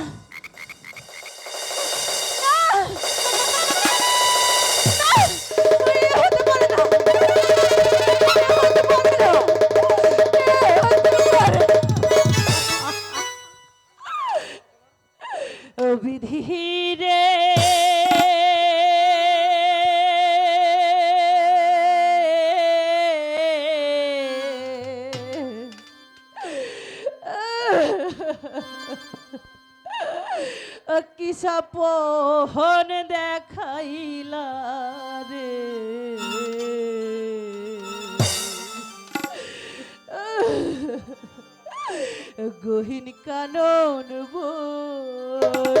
oh Obidhi de কিসাপন দেখাইলা রে? গহীন কানন বোন।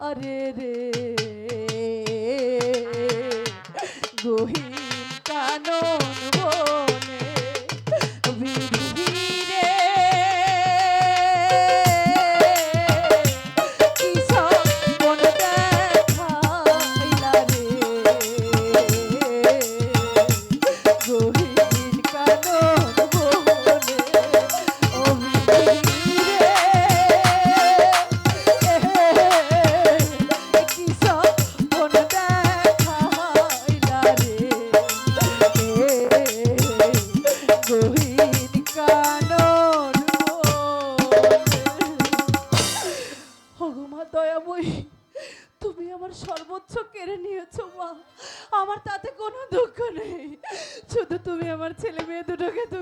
আরে রে আমার তাতে কোনো দুঃখ নেই। শুধু তুমি আমার ছেলে মেয়ে দুটোকে তুমি